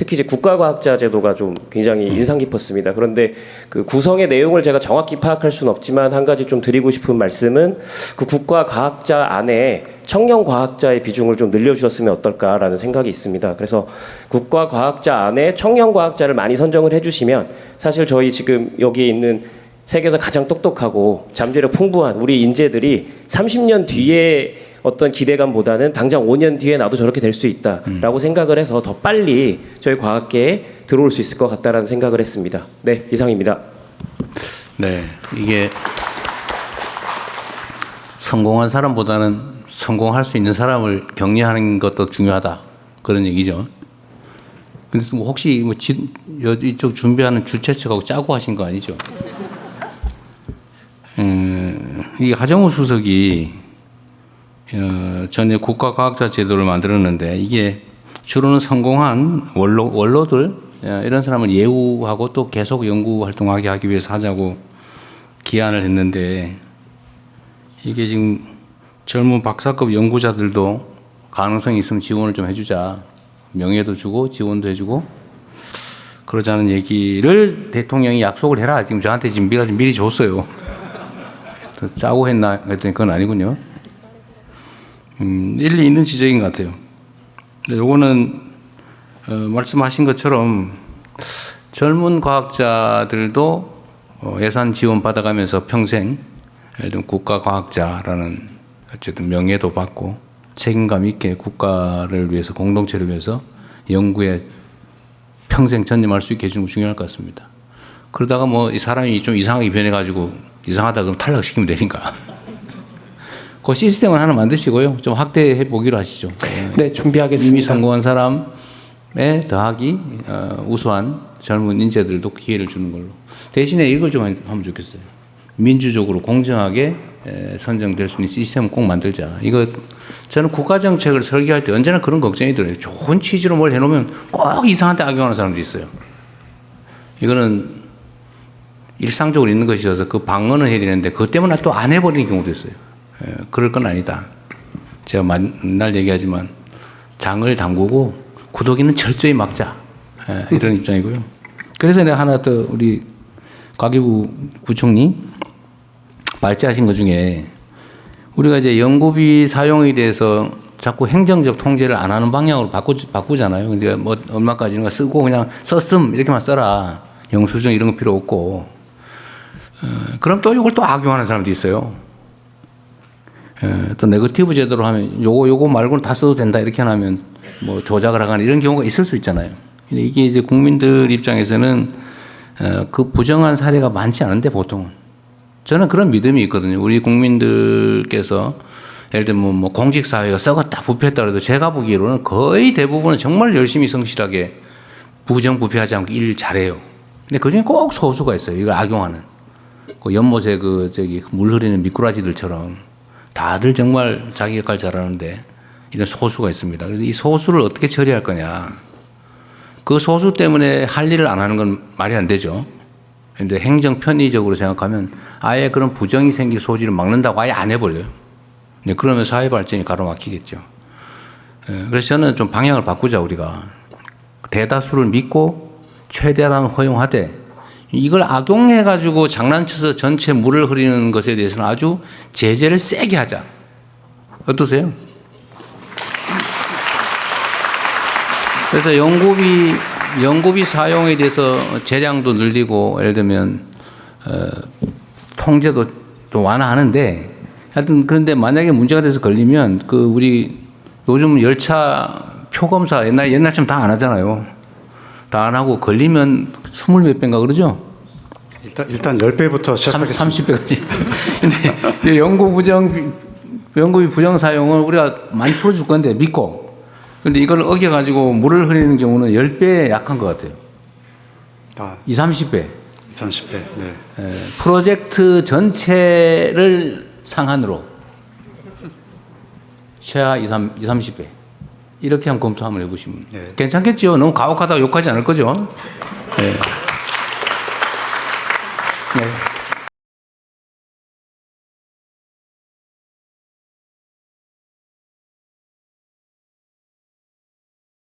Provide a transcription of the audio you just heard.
특히 이제 국가과학자 제도가 좀 굉장히 인상 깊었습니다. 그런데 그 구성의 내용을 제가 정확히 파악할 수는 없지만 한 가지 좀 드리고 싶은 말씀은 그 국가과학자 안에 청년 과학자의 비중을 좀 늘려주셨으면 어떨까라는 생각이 있습니다. 그래서 국가 과학자 안에 청년 과학자를 많이 선정을 해주시면 사실 저희 지금 여기에 있는 세계에서 가장 똑똑하고 잠재력 풍부한 우리 인재들이 30년 뒤에 어떤 기대감보다는 당장 5년 뒤에 나도 저렇게 될 수 있다라고 생각을 해서 더 빨리 저희 과학계에 들어올 수 있을 것 같다라는 생각을 했습니다. 네, 이상입니다. 네, 이게 성공한 사람보다는 성공할 수 있는 사람을 격려하는 것도 중요하다 그런 얘기죠. 근데 뭐 혹시 뭐 지, 여- 이쪽 준비하는 주최 측하고 짜고 하신 거 아니죠? 음, 이 하정우 수석이 어, 전에 국가과학자 제도를 만들었는데 이게 주로는 성공한 원로 원로들 어, 이런 사람을 예우하고 또 계속 연구 활동하게 하기 위해서 하자고 기한을 했는데 이게 지금 젊은 박사급 연구자들도 가능성이 있으면 지원을 좀 해주자 명예도 주고 지원도 해주고 그러자는 얘기를 대통령이 약속을 해라 지금 저한테 지금 미리, 미리 줬어요. 더 짜고 했나 했더니 그건 아니군요. 음, 일리 있는 지적인 것 같아요. 근데 요거는 어, 말씀하신 것처럼 젊은 과학자들도 어, 예산 지원 받아가면서 평생 국가 과학자라는 어쨌든 명예도 받고 책임감 있게 국가를 위해서 공동체를 위해서 연구에 평생 전념할 수 있게 해주는 거 중요할 것 같습니다. 그러다가 뭐 이 사람이 좀 이상하게 변해가지고 이상하다 그러면 탈락시키면 되니까. 그 시스템을 하나 만드시고요. 좀 확대해 보기로 하시죠. 예. 네, 이미 준비하겠습니다. 성공한 사람에 더하기 어, 우수한 젊은 인재들도 기회를 주는 걸로. 대신에 이걸 좀 하면 좋겠어요. 민주적으로 공정하게 에, 선정될 수 있는 시스템을 꼭 만들자. 이거 저는 국가 정책을 설계할 때 언제나 그런 걱정이 들어요. 좋은 취지로 뭘 해놓으면 꼭 이상한 데 악용하는 사람들이 있어요. 이거는 일상적으로 있는 것이어서 그 방어는 해야 되는데 그것 때문에 또 안 해버리는 경우도 있어요. 에, 그럴 건 아니다. 제가 맨날 얘기하지만 장을 담그고 구더기는 철저히 막자 에, 이런 입장이고요. 그래서 내가 하나 더 우리 과기부 부총리 발제하신 것 중에 우리가 이제 연구비 사용에 대해서 자꾸 행정적 통제를 안 하는 방향으로 바꾸, 바꾸잖아요. 근데 뭐 얼마까지는 쓰고 그냥 썼음 이렇게만 써라. 영수증 이런 거 필요 없고. 어, 그럼 또 이걸 또 악용하는 사람도 있어요. 예, 또 네거티브 제도로 하면 요거 요거 말고는 다 써도 된다 이렇게 하면 뭐 조작을 하거나 이런 경우가 있을 수 있잖아요. 근데 이게 이제 국민들 입장에서는 어, 그 부정한 사례가 많지 않은데 보통은 저는 그런 믿음이 있거든요. 우리 국민들께서 예를 들면 뭐 공직 사회가 썩었다 부패했다 그래도 제가 보기로는 거의 대부분은 정말 열심히 성실하게 부정 부패하지 않고 일 잘해요. 근데 그중에 꼭 소수가 있어요. 이걸 악용하는. 그 연못에 그 저기 물 흐르는 미꾸라지들처럼 다들 정말 자기 역할 잘하는데 이런 소수가 있습니다. 그래서 이 소수를 어떻게 처리할 거냐. 그 소수 때문에 할 일을 안 하는 건 말이 안 되죠. 근데 행정 편의적으로 생각하면 아예 그런 부정이 생길 소지를 막는다고 아예 안 해버려요. 네, 그러면 사회 발전이 가로막히겠죠. 예, 그래서 저는 좀 방향을 바꾸자 우리가 대다수를 믿고 최대한 허용하되 이걸 악용해 가지고 장난쳐서 전체 물을 흐리는 것에 대해서는 아주 제재를 세게 하자. 어떠세요? 그래서 연구비 연구비 사용에 대해서 재량도 늘리고 예를 들면 어, 통제도 좀 완화하는데 하여튼 그런데 만약에 문제가 돼서 걸리면 그 우리 요즘 열차 표 검사 옛날 옛날처럼 다 안 하잖아요. 다 안 하고 걸리면 스물 몇 배인가 그러죠? 일단 일단 10배부터 시작하겠습니다. 30배까지. 근데 연구 부정 연구비 부정 사용은 우리가 많이 풀어 줄 건데 믿고. 근데 이걸 어겨 가지고 물을 흐리는 경우는 10배 약한 것 같아요. 아, 2, 30배. 30배. 네. 에, 프로젝트 전체를 상한으로 최하 2, 3, 2 30배. 이렇게 한번 검토 한번 해보시면 네. 괜찮겠죠? 너무 가혹하다고 욕하지 않을 거죠? 예.